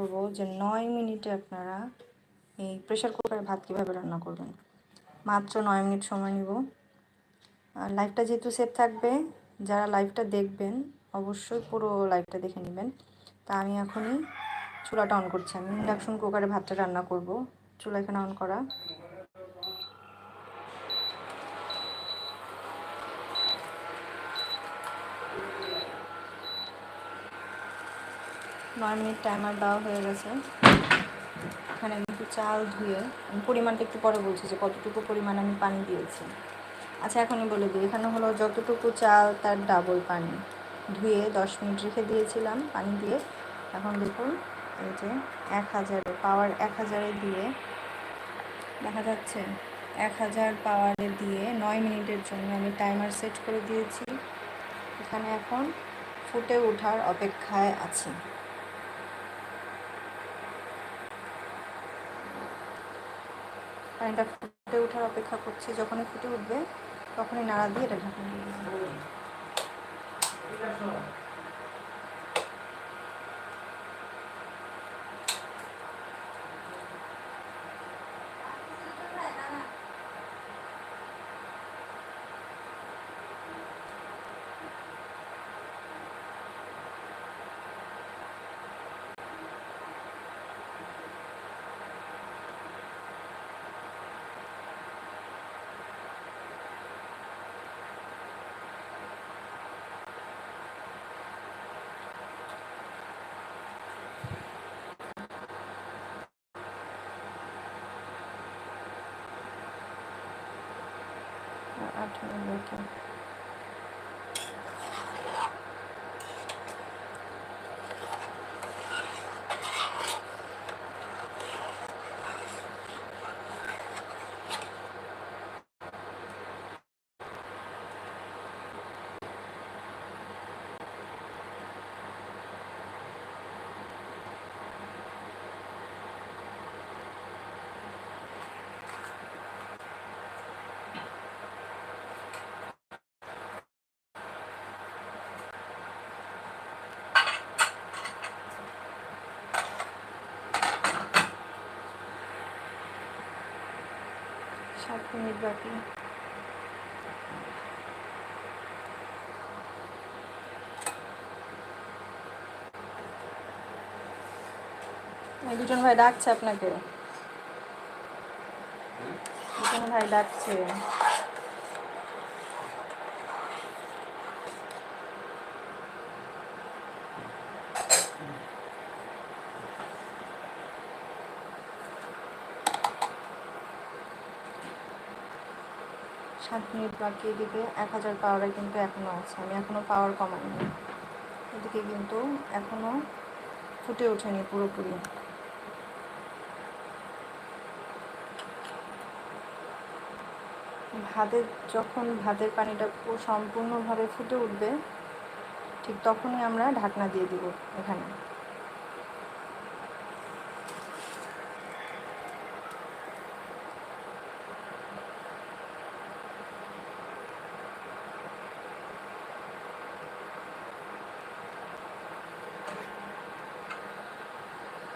করব যে নয় মিনিটে আপনারা এই প্রেশার কুকারে ভাত কীভাবে রান্না করবেন। মাত্র নয় মিনিট সময় নিব। আর লাইভটা যেহেতু সেভ থাকবে, যারা লাইভটা দেখবেন, অবশ্যই পুরো লাইভটা দেখে নেবেন। তা আমি এখনই চুলাটা অন করছি। আমি ইন্ডাকশন কুকারে ভাতটা রান্না করব। চুলা এখানে অন করা। নয় মিনিট টাইমার দেওয়া হয়ে গেছে। এখানে আমি একটু চাল ধুয়ে পরিমাণটা একটু পরে বলছি যে কতটুকু পরিমাণ আমি পানি দিয়েছি। আচ্ছা এখনই বলে দিই, এখানে হলো যতটুকু চাল তার ডাবল পানি। ধুয়ে দশ মিনিট রেখে দিয়েছিলাম পানি দিয়ে। এখন দেখুন, এই যে এক হাজারে পাওয়ার এক হাজারে দিয়ে, দেখা যাচ্ছে এক হাজার পাওয়ারে দিয়ে নয় মিনিটের জন্য আমি টাইমার সেট করে দিয়েছি। এখানে এখন ফুটে ওঠার অপেক্ষায় আছে। পানিটা ফুটে ওঠার অপেক্ষা করছি। যখনই ফুটে উঠবে তখনই নাড়া দিয়ে এটা ঢাকা দিয়ে पाठ में लेके সাত মিনিট বাকি। দুজন ভাই ডাকছে আপনাকে? দুজন ভাই ডাকছে। সাত মিনিট বাকি দিবে। এক হাজার পাওয়ারে কিন্তু এখনও আছে। আমি এখনও পাওয়ার কমাইনি। এদিকে কিন্তু এখনও ফুটে ওঠেনি পুরোপুরি। ভাতের, যখন ভাতের পানিটা সম্পূর্ণভাবে ফুটে উঠবে, ঠিক তখনই আমরা ঢাকনা দিয়ে দিব এখানে।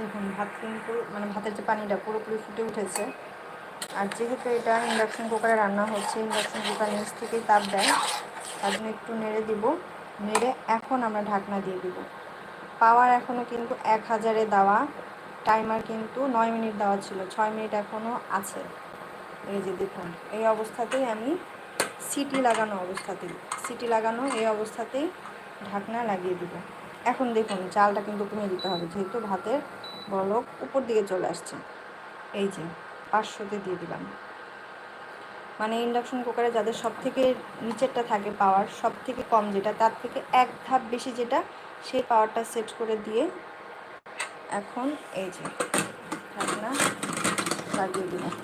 দেখুন, ভাত কিন্তু মানে ভাতের যে পানিটা পুরোপুরি ফুটে উঠেছে। আর যেহেতু এটা ইন্ডাকশন কুকারে রান্না হচ্ছে ইন্ডাকশন কুকার নিচ থেকেই তাপ দেয়, তার জন্য একটু নেড়ে দিব। নেড়ে এখন আমরা ঢাকনা দিয়ে দিব। পাওয়ার এখনও কিন্তু এক হাজারে দেওয়া। টাইমার কিন্তু নয় মিনিট দেওয়া ছিল, ছয় মিনিট এখনও আছে। এই যে দেখুন, এই অবস্থাতেই আমি সিটি লাগানো অবস্থাতেই, সিটি লাগানো এই অবস্থাতেই ঢাকনা লাগিয়ে দিব। এখন দেখুন, চালটা কিন্তু কমে দিতে হবে, যেহেতু ভাতের বলক উপর দিকে চলে আসছে। এই যে, পাঁচশোতে দিয়ে দিলাম। মানে ইন্ডাকশন কুকারে যাদের সব থেকে নিচেরটা থাকে পাওয়ার সব থেকে কম যেটা, তার থেকে এক ধাপ বেশি যেটা, সেই পাওয়ারটা সেট করে দিয়ে এখন এই যে, ঢাকনা লাগিয়ে দিলাম।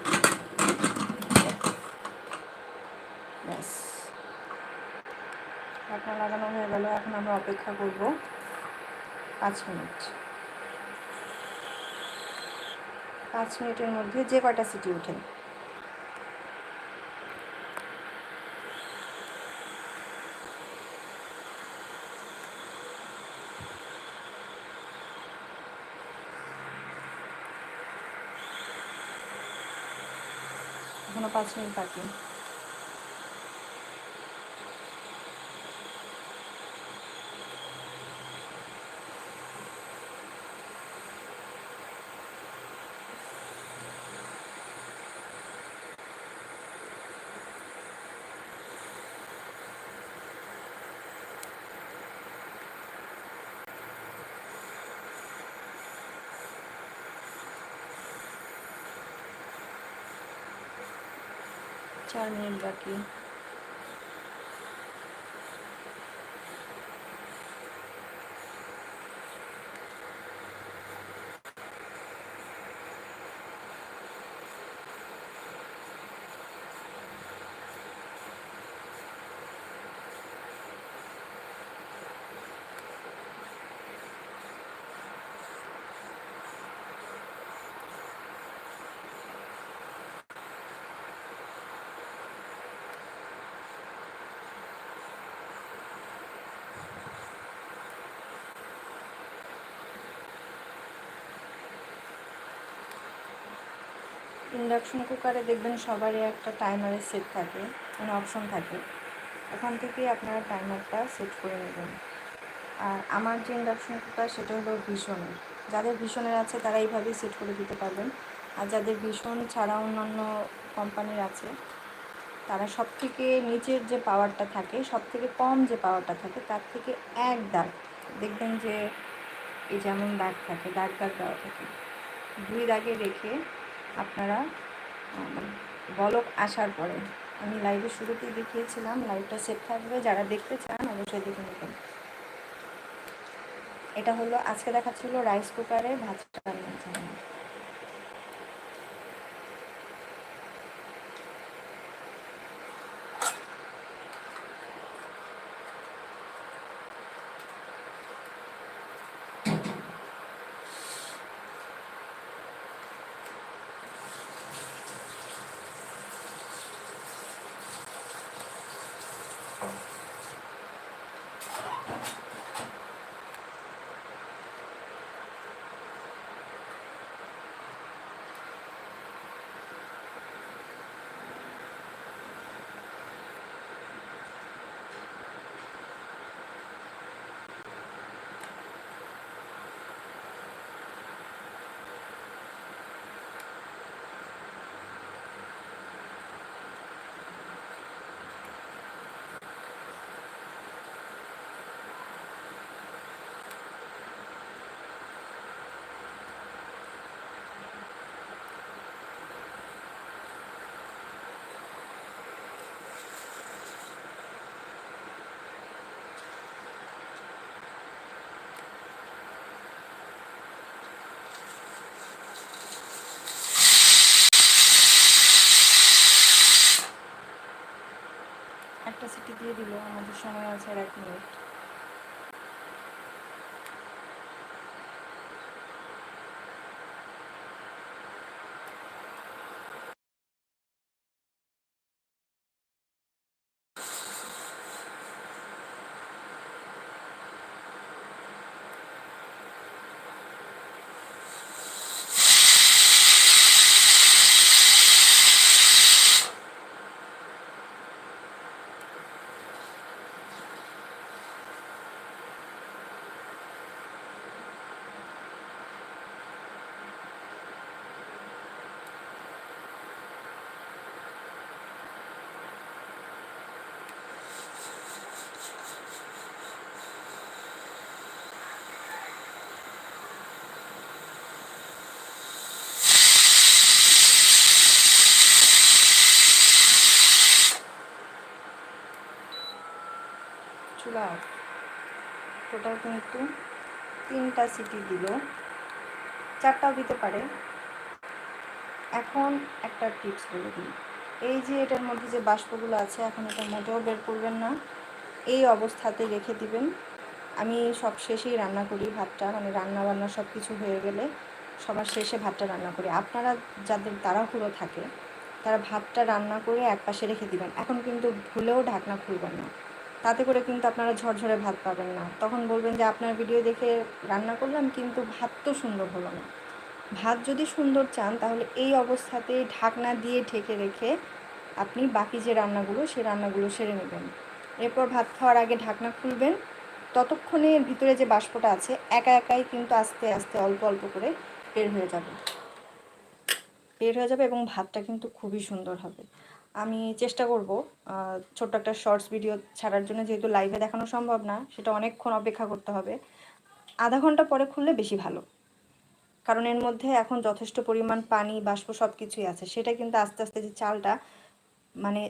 ব্যাস। ঢাকনা লাগানো হয়ে গেল, এখন আমরা অপেক্ষা করব। পাঁচ মিনিট। পাঁচ মিনিটের মধ্যে যে কয়টা সিটি ওঠে এখনও পাঁচ মিনিট বাকি। চার মিনিট বাকি ইন্ডাকশন কুকারে দেখবেন সবারই একটা টাইমারের সেট থাকে মানে অপশন থাকে। ওখান থেকে আপনারা টাইমারটা সেট করে নেবেন। আর আমার যে ইন্ডাকশন কুকার সেটা হলো ভীষণের যাদের ভীষণের আছে, তারা এইভাবেই সেট করে দিতে পারবেন। আর যাদের ভীষণ ছাড়া অন্যান্য কোম্পানির আছে, তারা সব থেকে নিচের যে পাওয়ারটা থাকে সব থেকে কম যে পাওয়ারটা থাকে, তার থেকে এক দাগ দেখবেন যে, এই যেমন দাগ থাকে, দাগ দাগ দেওয়া থাকে। দুই দাগে রেখে আপনারা বলক আসার পরে। আমি লাইভে শুরুতেই দেখিয়েছিলাম লাইভটা সেট থাকবে, যারা দেখতে চান অবশ্যই দেখে নেবেন। এটা হলো, আজকে দেখাচ্ছিল রাইস কুকারে ভাত রান্নার জন্য। একটা সিটি দিয়ে দিল আমাদের সময় আছে আর এক মিনিট। চুলা টোটাল কিন্তু তিনটা সিটি দিল। চারটাও দিতে পারে। এখন একটা টিপস বলে দিই। এই যে এটার মধ্যে যে বাষ্পগুলো আছে, এখন এটা মোটেও বের করবেন না। এই অবস্থাতে রেখে দিবেন। আমি সব শেষেই রান্না করি ভাতটা মানে রান্না বান্না সব কিছু হয়ে গেলে সবার শেষে ভাতটা রান্না করি। আপনারা যাদের তাড়াহুড়ো থাকে, তারা ভাতটা রান্না করে এক পাশে রেখে দিবেন। এখন কিন্তু ভুলেও ঢাকনা খুলবেন না। তাতে করে কিন্তু আপনারা ঝরঝরে ভাত পাবেন না। তখন বলবেন যে, আপনার ভিডিও দেখে রান্না করলাম, কিন্তু ভাত তো সুন্দর হলো না। ভাত যদি সুন্দর চান, তাহলে এই অবস্থাতে ঢাকনা দিয়ে ঢেকে রেখে আপনি বাকি যে রান্নাগুলো সেই রান্নাগুলো সেরে নেবেন। এরপর ভাত খাওয়ার আগে ঢাকনা খুলবেন। ততক্ষণে ভিতরে যে বাষ্পটা আছে, একা একাই কিন্তু আস্তে আস্তে অল্প অল্প করে বের হয়ে যাবে। বের হয়ে যাবে এবং ভাতটা কিন্তু খুবই সুন্দর হবে। আমি চেষ্টা করব ছোট্ট একটা শর্টস ভিডিও ছাড়ার জন্য, যেহেতু লাইভে দেখানো সম্ভব না, সেটা অনেকক্ষণ অপেক্ষা করতে হবে। আধা ঘণ্টা পরে খুললে বেশি ভালো, কারণ এর মধ্যে এখন যথেষ্ট পরিমাণ পানি, বাষ্প সব কিছুই আছে। সেটা কিন্তু আস্তে আস্তে যে চালটা মানে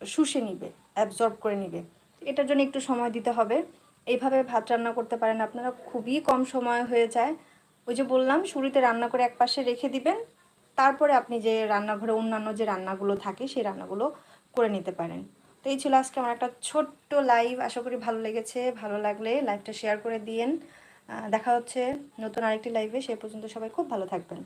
শুষে নিবে অ্যাবজর্ব করে নিবে। এটার জন্য একটু সময় দিতে হবে। এইভাবে ভাত রান্না করতে পারেন আপনারা, খুবই কম সময় হয়ে যায়। ওই যে বললাম, শুরুতে রান্না করে এক পাশে রেখে দিবেন তারপরে আপনি যে রান্নাঘরে অন্যান্য যে রান্নাগুলো থাকে, সেই রান্নাগুলো করে নিতে পারেন। তো এই ছিল আজকে আমার একটা ছোট্ট লাইভ আশা করি ভালো লেগেছে। ভালো লাগলে লাইভটা শেয়ার করে দিয়েন। দেখা হচ্ছে নতুন আরেকটি লাইভে সে পর্যন্ত সবাই খুব ভালো থাকবেন।